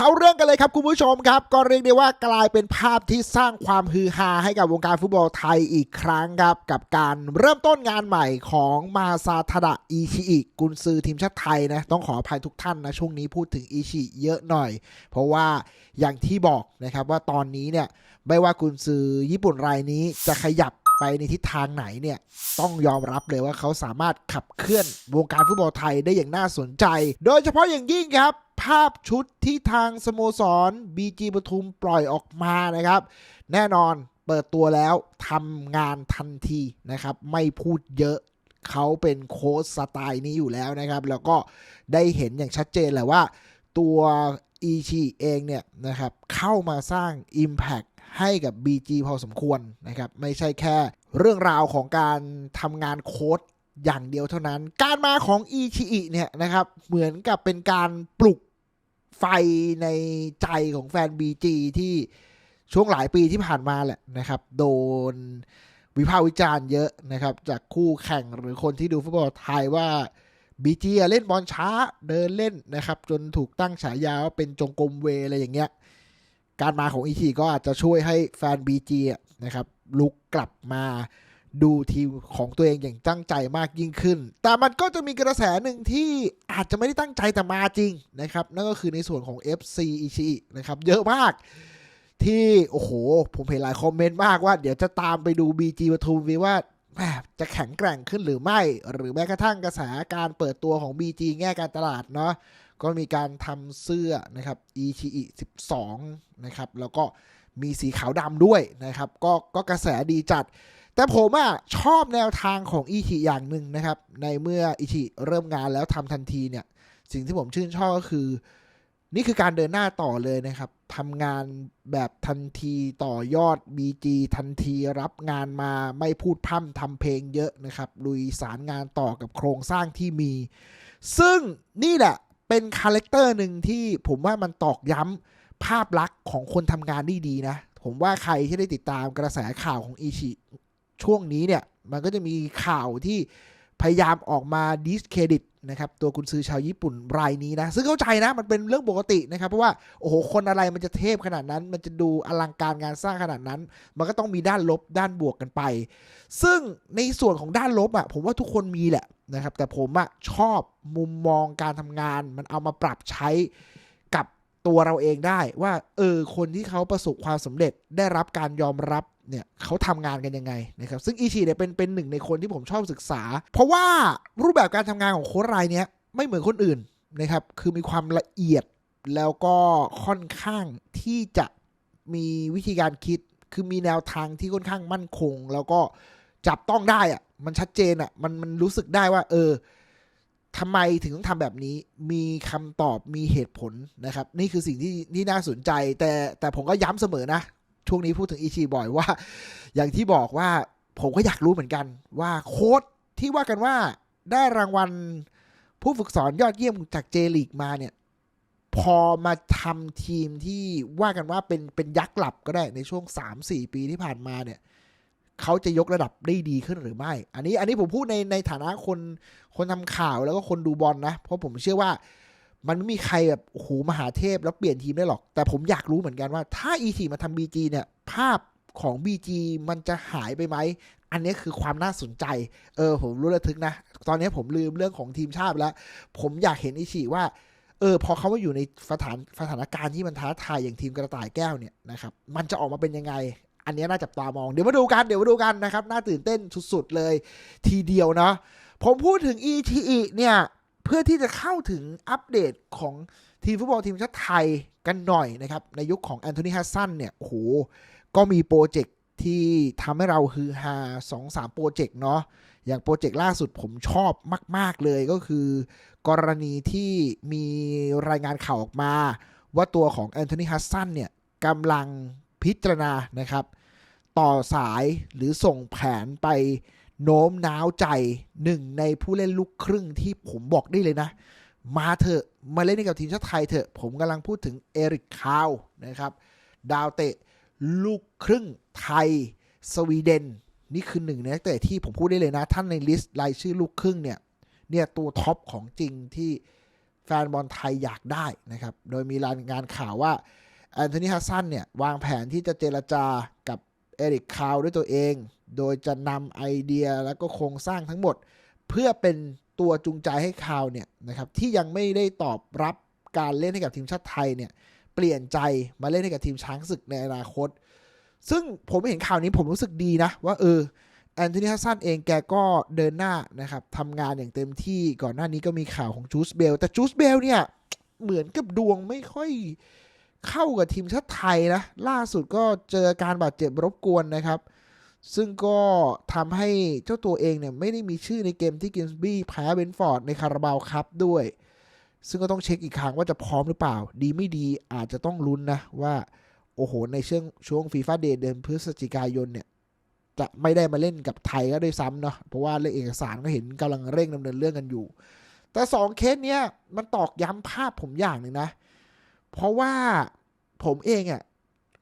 เข้าเรื่องกันเลยครับคุณผู้ชมครับ ก็เรียกได้ว่ากลายเป็นภาพที่สร้างความฮือฮาให้กับวงการฟุตบอลไทยอีกครั้งครับ กับการเริ่มต้นงานใหม่ของมาซาทดะอิชิอิกุนซือทีมชาติไทยนะ ต้องขออภัยทุกท่านนะ ช่วงนี้พูดถึงอิชิเยอะหน่อย เพราะว่าอย่างที่บอกนะครับว่าตอนนี้เนี่ยไม่ว่ากุนซือญี่ปุ่นรายนี้จะขยับไปในทิศทางไหนเนี่ยต้องยอมรับเลยว่าเขาสามารถขับเคลื่อนวงการฟุตบอลไทยได้อย่างน่าสนใจ โดยเฉพาะอย่างยิ่งครับ ภาพชุดที่ทางสโมสร BG ปทุมปล่อยออกมานะครับ แน่นอนเปิดตัวแล้วทำงานทันทีนะครับ ไม่พูดเยอะเขาเป็นโค้ชสไตล์นี้อยู่แล้วนะครับ แล้วก็ได้เห็นอย่างชัดเจนแหละว่า ตัวอีชีเองเนี่ยนะครับเข้ามาสร้าง Impact ให้กับ BG พอสมควรนะครับ ไม่ใช่แค่เรื่องราวของการทำงานโค้ดอย่างเดียวเท่านั้น การมาของอีชีเนี่ยนะครับ เหมือนกับเป็นการปลุก ไฟในใจของแฟน BG ที่ช่วงหลายปีที่ผ่านมาแหละนะครับ โดนวิพากษ์วิจารณ์เยอะนะครับ จากคู่แข่งหรือคนที่ดูฟุตบอลไทยว่าบีจีเล่นบอลช้าเดินเล่นนะครับ จนถูกตั้งฉายาว่าเป็นจงกรมเวอะไรอย่างเงี้ย การมาของอีทีก็อาจจะช่วยให้แฟน BG อะนะครับลุกกลับมา ดูทีมของตัวเองอย่างตั้งใจมากยิ่งขึ้น แต่มันก็จะมีกระแสหนึ่งที่อาจจะไม่ได้ตั้งใจแต่มาจริงนะครับ นั่นก็คือในส่วนของ FC อีชีนะครับ เยอะมาก ที่ โอ้โห ผมเห็นหลายคอมเมนต์มากว่า เดี๋ยวจะตามไปดู BG ปทุมวีว่าจะแข็งแกร่งขึ้นหรือไม่ หรือแม้กระทั่งกระแสการเปิดตัวของ BG แง่การตลาดเนาะก็มีการทำเสื้อนะครับ ECE 12 นะครับ แล้วก็มีสีขาวดำด้วยนะครับ ก็ก็กระแสดีจัด แต่ผมอะชอบแนวทางของอีชิอย่างหนึ่งนะครับ ในเมื่ออีชิเริ่มงานแล้วทำทันทีเนี่ย สิ่งที่ผมชื่นชอบก็คือ นี่คือการเดินหน้าต่อเลยนะครับทำงานแบบทันทีต่อยอด BG ทันทีรับงานมาไม่พูดพร่ำทำเพลงเยอะนะครับลุยสารงานต่อกับโครงสร้างที่มี ซึ่งนี่แหละเป็นคาแรคเตอร์หนึ่งที่ผมว่ามันตอกย้ำภาพลักษณ์ของคนทำงานได้ดีนะ ผมว่าใครที่ได้ติดตามกระแสข่าวของอีชิ ช่วงนี้เนี่ยมันก็จะมีข่าวที่พยายามออกมาดิสเครดิตนะครับตัวคุณซื้อชาวญี่ปุ่นรายนี้นะ ซึ่งเข้าใจนะมันเป็นเรื่องปกตินะครับ เพราะว่าโอ้โหคนอะไรมันจะเทพขนาดนั้น มันจะดูอลังการงานสร้างขนาดนั้น มันก็ต้องมีด้านลบด้านบวกกันไป ซึ่งในส่วนของด้านลบอะ่ะผมว่าทุกคนมีแหละนะครับ แต่ผมอะ่ะชอบมุมมองการทำงาน มันเอามาปรับใช้กับตัวเราเองได้ว่าเออคนที่เขาประสบความสำเร็จได้รับการยอมรับ เนี่ยเขาทำงานกันยังไงนะครับซึ่งอีชีเนี่ยเป็นเป็นหนึ่งในคนที่ผมชอบศึกษา เพราะว่ารูปแบบการทำงานของโค้ชรายเนี้ยไม่เหมือนคนอื่นนะครับคือมีความละเอียดแล้วก็ค่อนข้างที่จะมีวิธีการคิด คือมีแนวทางที่ค่อนข้างมั่นคง แล้วก็จับต้องได้อะมันชัดเจนอะมันมันรู้สึกได้ว่า เออทำไมถึงต้องทำแบบนี้ มีคำตอบมีเหตุผลนะครับ นี่คือสิ่งที่ที่น่าสนใจ แต่แต่ผมก็ย้ำเสมอนะ ช่วงนี้พูดถึงอีชีบ่อยว่า อย่างที่บอกว่าผมก็อยากรู้เหมือนกัน ว่าโค้ดที่ว่ากันว่าได้รางวัลผู้ฝึกสอนยอดเยี่ยมจากเจลีกมาเนี่ย พอมาทำทีมที่ว่ากันว่าเป็นเป็นยักษ์หลับก็ได้ในช่วง 3-4 ปีที่ผ่านมาเนี่ยเขาจะยกระดับได้ดีขึ้นหรือไม่ อันนี้อันนี้ผมพูดในในฐานะคนคนทำข่าวแล้วก็คนดูบอลนะเพราะผมเชื่อว่า มันไม่มีใครแบบโอ้โหมหาเทพแล้วเปลี่ยนทีมได้หรอก แต่ผมอยากรู้เหมือนกันว่า ถ้า e ีมาทำ BG เนี่ย ภาพของ BG มันจะหายไปไหม อันนี้คือความน่าสนใจ เออ ผมรู้ระทึกนะ ตอนนี้ผมลืมเรื่องของทีมชาติแล้ว ผมอยากเห็นอิชิว่า เออ พอเขามาอยู่ในสถานสถานการณ์ที่มันท้าทายอย่างทีมกระต่ายแก้วเนี่ยนะครับ มันจะออกมาเป็นยังไง อันนี้น่าจับตามอง เดี๋ยวมาดูกัน เดี๋ยวมาดูกันนะครับ น่าตื่นเต้นสุดๆเลย ทีเดียวเนาะ ผมพูดถึง ETE เนี่ย เพื่อที่จะเข้าถึงอัปเดตของทีมฟุตบอลทีมชาติไทยกันหน่อยนะครับ ในยุคของแอนโทนีฮัสซันเนี่ยโอ้โหก็มีโปรเจกต์ที่ทำให้เราฮือฮา2-3 โปรเจกต์เนาะอย่างโปรเจกต์ล่าสุดผมชอบมาก ๆ เลยก็คือ กรณีที่มีรายงานข่าวออกมา ว่าตัวของแอนโทนีฮัสซันเนี่ยกำลังพิจารณานะครับ ต่อสายหรือส่งแผนไป โน้มน้าวใจหนึ่งในผู้เล่นลูกครึ่งที่ผมบอกได้เลยนะ มาเถอะมาเล่นให้กับทีมชาติไทยเถอะ ผมกำลังพูดถึงเอริกคาวนะครับ ดาวเตะลูกครึ่งไทย สวีเดน นี่คือหนึ่งในนักเตะที่ผมพูดได้เลยนะ ท่านในลิสต์รายชื่อลูกครึ่งเนี่ย เนี่ยตัวท็อปของจริงที่แฟนบอลไทยอยากได้นะครับ โดยมีรายงานข่าวว่าแอนโทนีฮัสซันเนี่ยวางแผนที่จะเจรจากับเอริกคาวด้วยตัวเอง โดยจะนำไอเดียแล้วก็โครงสร้างทั้งหมด เพื่อเป็นตัวจูงใจให้คาวเนี่ยนะครับที่ยังไม่ได้ตอบรับการเล่นให้กับทีมชาติไทยเนี่ยเปลี่ยนใจมาเล่นให้กับทีมช้างศึกในอนาคต ซึ่งผมเห็นข่าวนี้ผมรู้สึกดีนะ ว่าเออแอนโทนีฮัสซันเองแกก็เดินหน้านะครับทำงานอย่างเต็มที่ก่อนหน้านี้ก็มีข่าวของจูสเบลแต่จูสเบลเนี่ยเหมือนกับดวงไม่ค่อยเข้ากับทีมชาติไทยนะ ล่าสุดก็เจอการบาดเจ็บรบกวนนะครับ ซึ่งก็ทำให้เจ้าตัวเองเนี่ยไม่ได้มีชื่อในเกมที่กินส์บี้แพ้เบนฟอร์ดในคาราบาวคัพด้วย ซึ่งก็ต้องเช็คอีกครั้งว่าจะพร้อมหรือเปล่า ดีไม่ดีอาจจะต้องลุ้นนะว่า โอ้โห ในช่วงช่วงฟีฟ่าเดย์เดือนพฤศจิกายนเนี่ย จะไม่ได้มาเล่นกับไทยก็ด้วยซ้ำเนาะเพราะว่าเรื่องเอกสารก็เห็นกำลังเร่งดำเนินเรื่องกันอยู่ แต่สองเคสเนี้ยมันตอกย้ำภาพผมอย่างหนึ่งนะ เพราะว่าผมเองอะ่ะ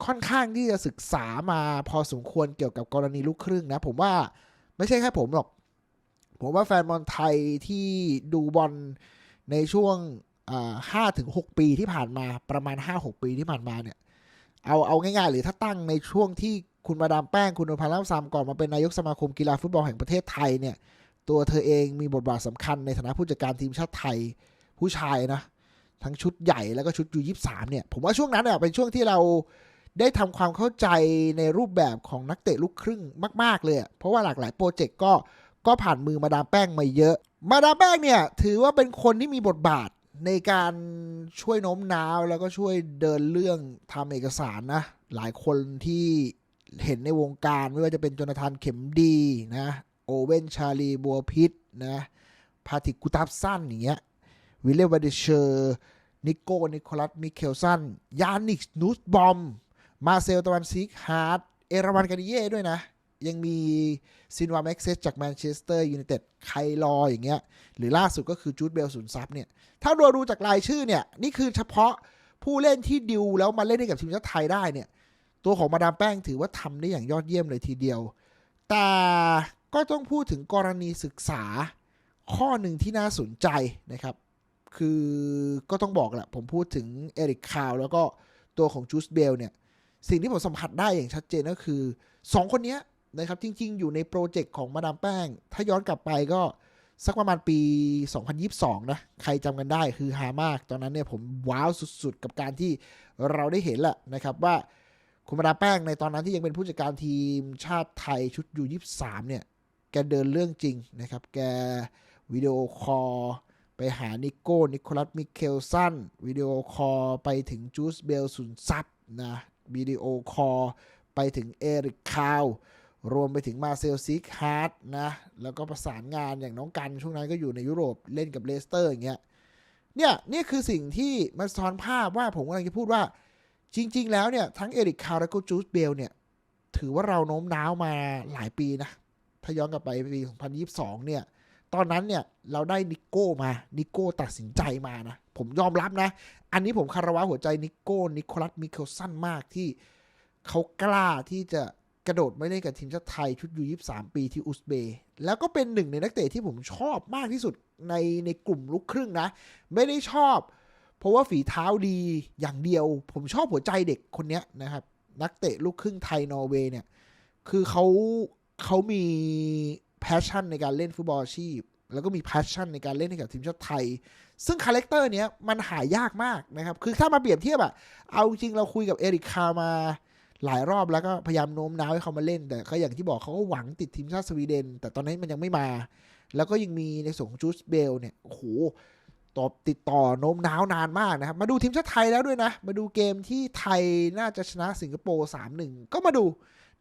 ค่อนข้างที่จะศึกษามาพอสมควรเกี่ยวกับกรณีลูกครึ่งนะ ผมว่าไม่ใช่แค่ผมหรอก ผมว่าแฟนบอลไทยที่ดูบอลในช่วงห้าถึงหกปีที่ผ่านมาประมาณห้าหกปีที่ผ่านมาเนี่ย เอาเอาง่ายๆหรือถ้าตั้งในช่วงที่คุณมาดามแป้งคุณอภัยรัตน์ซามก่อนมาเป็นนายกสมาคมกีฬาฟุตบอลแห่งประเทศไทยเนี่ย ตัวเธอเองมีบทบาทสำคัญในฐานะผู้จัดการทีมชาติไทยผู้ชายนะ ทั้งชุดใหญ่แล้วก็ชุดยูยี่สามเนี่ย ผมว่าช่วงนั้นเนี่ยเป็นช่วงที่เรา ได้ทำความเข้าใจในรูปแบบของนักเตะลูกครึ่งมาก ๆ เลย เพราะว่าหลากหลายโปรเจกต์ก็ก็ผ่านมือมาดามแป้งมาเยอะ มาดามแป้งเนี่ย ถือว่าเป็นคนที่มีบทบาทในการช่วยโน้มน้าว แล้วก็ช่วยเดินเรื่องทำเอกสารนะ หลายคนที่เห็นในวงการไม่ว่าจะเป็นจนาธานเข็มดีนะ โอเวนชาลีบัวพิษนะพาติกุตับสั้นอย่างเงี้ยวิลเลยวาเดเชอร์นิโก้นิโคลัสมิเคลสันยานิกนูสบอม มาเซลตะวันซิกฮาร์ดเอราวันกานิเย่ด้วยนะ ยังมีซินวาแม็กเซสจากแมนเชสเตอร์ยูไนเต็ดไคลออย่างเงี้ย หรือล่าสุดก็คือจูดเบลศูนซับเนี่ย ถ้าดูดูจากรายชื่อเนี่ย นี่คือเฉพาะผู้เล่นที่ดิวแล้วมาเล่นให้กับทีมชาติไทยได้เนี่ย ตัวของมาดามแป้งถือว่าทำได้อย่างยอดเยี่ยมเลยทีเดียว แต่ก็ต้องพูดถึงกรณีศึกษาข้อหนึ่งที่น่าสนใจนะครับ คือก็ต้องบอกแหละผมพูดถึงเอริกคาวแล้วก็ตัวของจูสเบลเนี่ย สิ่งที่ผมสัมผัสได้อย่างชัดเจนก็คือ 2 คนนี้นะครับจริง ๆ อยู่ในโปรเจกต์ของมาดามแป้ง ถ้าย้อนกลับไปก็สักประมาณปี 2022 นะ ใครจำกันได้คือฮามาก ตอนนั้นเนี่ยผมว้าวสุดๆ กับการที่เราได้เห็นแหละนะครับว่าคุณมาดามแป้งในตอนนั้นที่ยังเป็นผู้จัดการทีมชาติไทยชุดยู23เนี่ย แกเดินเรื่องจริงนะครับ แกวิดีโอคอลไปหานิโก้ นิโคลัส มิเคลสัน วิดีโอคอลไปถึงจูสเบลสุนซับนะ วิดีโอคอลไปถึงเอริกคาวรวมไปถึงมาเซลซิกฮาร์ดนะ แล้วก็ประสานงานอย่างน้องกัน ช่วงนั้นก็อยู่ในยุโรปเล่นกับเลสเตอร์อย่างเงี้ยเนี่ยนี่คือสิ่งที่มันสะท้อนภาพว่าผมกำลังจะพูดว่า จริง ๆ แล้วเนี่ยทั้งเอริกคาวและก็จูสเบลเนี่ย ถือว่าเราโน้มน้าวมาหลายปีนะ ถ้าย้อนกลับไปปี 2022 เนี่ย ตอนนั้นเนี่ยเราได้นิโก้มานิโก้ตัดสินใจมานะผมยอมรับนะ อันนี้ผมคารวะหัวใจนิโก้นิโคลัสมิเคิลสันมากที่เขากล้าที่จะกระโดดไม่ได้กับทีมชาติไทยชุดยู23ปีที่อุซเบย์แล้วก็เป็นหนึ่งในนักเตะที่ผมชอบมากที่สุดในในกลุ่มลูกครึ่งนะ ไม่ได้ชอบ เพราะว่าฝีเท้าดีอย่างเดียว ผมชอบหัวใจเด็กคนนี้นะครับ นักเตะลูกครึ่งไทยนอร์เวย์เนี่ย คือเขาเขามี แพชชั่นในการเล่นฟุตบอลอาชีพ แล้วก็มีแพชชั่นในการเล่นให้กับทีมชาติไทย ซึ่งคาแรคเตอร์เนี้ยมันหายากมากนะครับ คือถ้ามาเปรียบเทียบอะเอาจริงเราคุยกับเอริกคามาหลายรอบแล้วก็พยายามโน้มน้าวให้เขามาเล่น แต่ก็อย่างที่บอกเขาก็หวังติดทีมชาติสวีเดน แต่ตอนนั้นมันยังไม่มา แล้วก็ยังมีในส่วนของจูสเบลเนี่ยโอ้โหตอบติดต่อโน้มน้าวนานมากนะครับ มาดูทีมชาติไทยแล้วด้วยนะ มาดูเกมที่ไทยน่าจะชนะสิงคโปร์3-1 ก็มาดู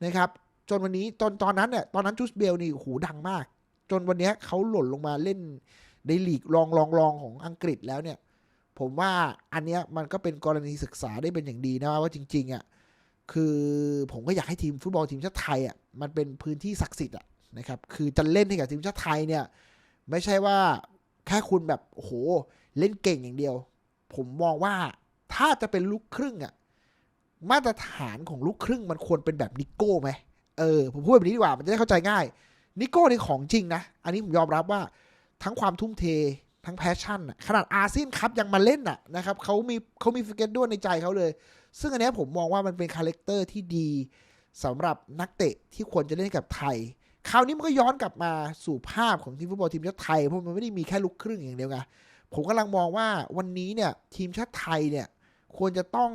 นะครับ จนวันนี้ตอนตอนนั้นเนี่ยตอนนั้นจูสเบลนี่โอ้โหดังมาก จนวันนี้เขาหล่นลงมาเล่นในลีกรองรองรองของอังกฤษแล้วเนี่ย ผมว่าอันเนี้ยมันก็เป็นกรณีศึกษาได้เป็นอย่างดีนะว่าจริง ๆอะคือผมก็อยากให้ทีมฟุตบอลทีมชาติไทยอะมันเป็นพื้นที่ศักดิ์สิทธิ์อะนะครับคือจะเล่นให้กับทีมชาติไทยเนี่ย ไม่ใช่ว่าแค่คุณแบบโหเล่นเก่งอย่างเดียว ผมมองว่าถ้าจะเป็นลูกครึ่งอะมาตรฐานของลูกครึ่งมันควรเป็นแบบนิโก้ไหม เออผมพูดแบบนี้ดีกว่า มันจะได้เข้าใจง่าย นิโก้ในของจริงนะ อันนี้ผมยอมรับว่าทั้งความทุ่มเททั้งแพชชั่นขนาดอาเซียนคัพยังมาเล่นอะนะครับเขามีเขามีฟิกเกตด้วยในใจเขาเลย ซึ่งอันนี้ผมมองว่ามันเป็นคาแรคเตอร์ที่ดีสำหรับนักเตะที่ควรจะเล่นกับไทย คราวนี้มันก็ย้อนกลับมาสู่ภาพของทีมฟุตบอลทีมชาติไทย เพราะมันไม่ได้มีแค่ลูกครึ่งอย่างเดียวไงผมกำลังมองว่าวันนี้เนี่ยทีมชาติไทยเนี่ยควรจะต้อง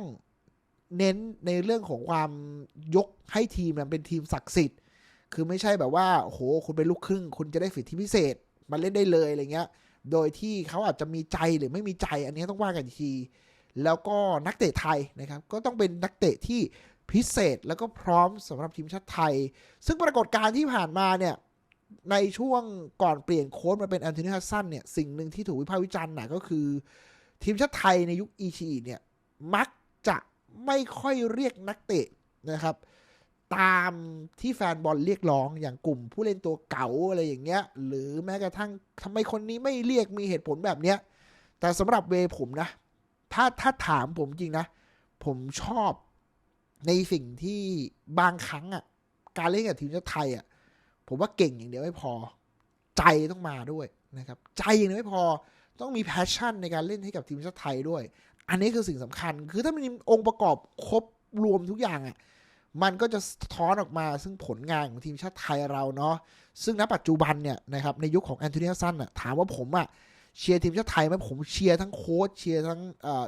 เน้นในเรื่องของความยกให้ทีมมันเป็นทีมศักดิ์สิทธิ์ คือไม่ใช่แบบว่าโหคุณเป็นลูกครึ่ง คุณจะได้สิทธิพิเศษมาเล่นได้เลยอะไรเงี้ย โดยที่เขาอาจจะมีใจหรือไม่มีใจ อันนี้ต้องว่ากันที แล้วก็นักเตะไทยนะครับ ก็ต้องเป็นนักเตะที่พิเศษแล้วก็พร้อมสำหรับทีมชาติไทย ซึ่งปรากฏการณ์ที่ผ่านมาเนี่ยในช่วงก่อนเปลี่ยนโค้ชมาเป็นแอนโทนีฮัสซันเนี่ยสิ่งหนึ่งที่ถูกวิพากษ์วิจารณ์หนักก็คือ ทีมชาติไทยในยุคอีชีเนี่ยมักจะ ไม่ค่อยเรียกนักเตะนะครับ ตามที่แฟนบอลเรียกร้องอย่างกลุ่มผู้เล่นตัวเก่าอะไรอย่างเงี้ย หรือแม้กระทั่งทำไมคนนี้ไม่เรียกมีเหตุผลแบบเนี้ย แต่สำหรับเวผมนะ ถ้าถ้าถามผมจริงนะ ผมชอบในสิ่งที่บางครั้งอะ การเล่นกับทีมชาติไทยอะ ผมว่าเก่งอย่างเดียวไม่พอ ใจต้องมาด้วยนะครับ ใจอย่างเดียวไม่พอต้องมีแพชชั่นในการเล่นให้กับทีมชาติไทยด้วย อันนี้คือสิ่งสำคัญ คือถ้ามีองค์ประกอบครบรวมทุกอย่างอะมันก็จะท้อนออกมาซึ่งผลงานของทีมชาติไทยเราเนาะซึ่งณปัจจุบันเนี่ยนะครับในยุคของแอนโทนีซันอะถามว่าผมอะเชียร์ทีมชาติไทยไหมผมเชียร์ทั้งโค้ชเชียร์ทั้ง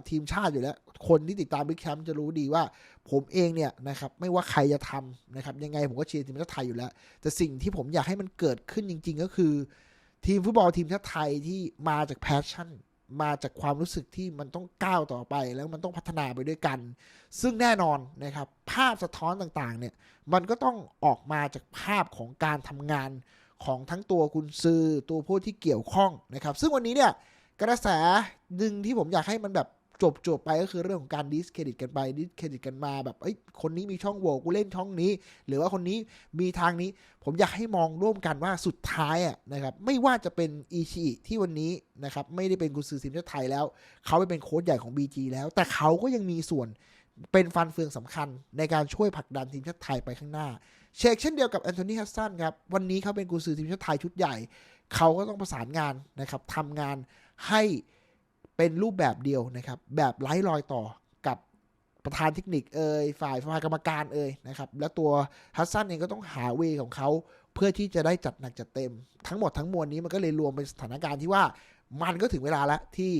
ทีมชาติอยู่แล้ว คนที่ติดตามบิ๊กแคมป์จะรู้ดีว่า ผมเองเนี่ยนะครับไม่ว่าใครจะทำนะครับยังไงผมก็เชียร์ทีมชาติไทยอยู่แล้ว แต่สิ่งที่ผมอยากให้มันเกิดขึ้นจริง ๆ ก็คือ ทีมฟุตบอลทีมชาติไทยที่มาจากแพชชั่น มาจากความรู้สึกที่มันต้องก้าวต่อไป แล้วมันต้องพัฒนาไปด้วยกัน ซึ่งแน่นอนนะครับ ภาพสะท้อนต่างๆ เนี่ย มันก็ต้องออกมาจากภาพของการทำงานของทั้งตัวคุณซือตัวผู้ที่เกี่ยวข้องนะครับ ซึ่งวันนี้เนี่ยกระแสหนึ่งที่ผมอยากให้มันแบบ จบจบไปก็คือเรื่องของการดิสเครดิตกันไปดิสเครดิตกันมาแบบเอ้ยคนนี้มีช่องโหว่กูเล่นช่องนี้ หรือว่าคนนี้มีทางนี้ ผมอยากให้มองร่วมกันว่าสุดท้ายอะนะครับไม่ว่าจะเป็นอีชีที่วันนี้นะครับไม่ได้เป็นกุนซือทีมชาติไทยแล้ว เขาไปเป็นโค้ชใหญ่ของ BG แล้ว แต่เขาก็ยังมีส่วนเป็นฟันเฟืองสำคัญในการช่วยผลักดันทีมชาติไทยไปข้างหน้า เชกเช่นเดียวกับแอนโทนีฮัสซันครับวันนี้เขาเป็นกุนซือทีมชาติไทยชุดใหญ่ เขาก็ต้องประสานงานนะครับทำงานให้ เป็นรูปแบบเดียวนะครับ แบบไร้รอยต่อกับประธานเทคนิคเอ่ยฝ่ายฝ่ายกรรมการเอ่ยนะครับ และตัวฮัสซันเองก็ต้องหาเวของเขาเพื่อที่จะได้จัดหนักจัดเต็ม ทั้งหมดทั้งมวลนี้มันก็เลยรวมเป็นสถานการณ์ที่ว่ามันก็ถึงเวลาแล้วที่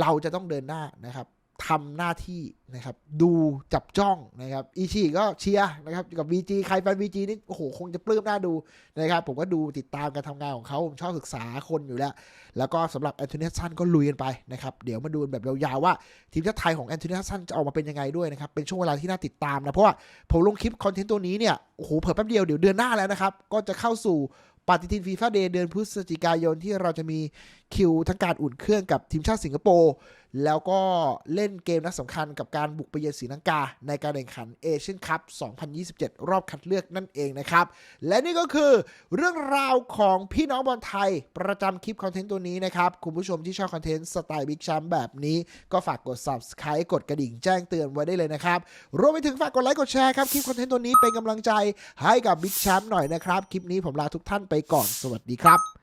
เราจะต้องเดินหน้านะครับ ทำหน้าที่นะครับ ดูจับจ้องนะครับอีชีก็เชียร์นะครับกับ VG ใครแฟน VG นี่โอ้โหคงจะปลื้มหน่าดูนะครับผมก็ดูติดตามการทำงานของเขาผมชอบศึกษาคนอยู่แล้ว แล้วก็สำหรับแอนโทนีซันก็ลุยกันไปนะครับ เดี๋ยวมาดูแบบยาวๆว่า ทีมชาติไทยของแอนโทนีซันจะออกมาเป็นยังไงด้วยนะครับ เป็นช่วงเวลาที่น่าติดตามนะ เพราะว่าผมลงคลิปคอนเทนต์ตัวนี้เนี่ยโอ้โหเผิ่แป๊บเดียวเดี๋ยวเดือนหน้าแล้วนะครับก็จะเข้าสู่ปฏิทินฟีฟ่าเดย์เดือนพฤศจิกายนที่เราจะมี คิวทั้งการอุ่นเครื่องกับทีมชาติสิงคโปร์แล้วก็เล่นเกมนัดสำคัญกับการบุกไปเยือนศรีลังกา ในการแข่งขันเอเชียนคัพ 2027 รอบคัดเลือกนั่นเองนะครับ และนี่ก็คือเรื่องราวของพี่น้องบอลไทย ประจำคลิปคอนเทนต์ตัวนี้นะครับ คุณผู้ชมที่ชอบคอนเทนต์สไตล์บิ๊กแชมป์แบบนี้ ก็ฝากกด subscribe กดกระดิ่งแจ้งเตือนไว้ได้เลยนะครับ รวมไปถึงฝากกดไลค์กดแชร์ครับคลิปคอนเทนต์ตัวนี้เป็นกำลังใจให้กับบิ๊กแชมป์หน่อยนะครับคลิปนี้ผมลาทุกท่านไปก่อนสวัสดีครับ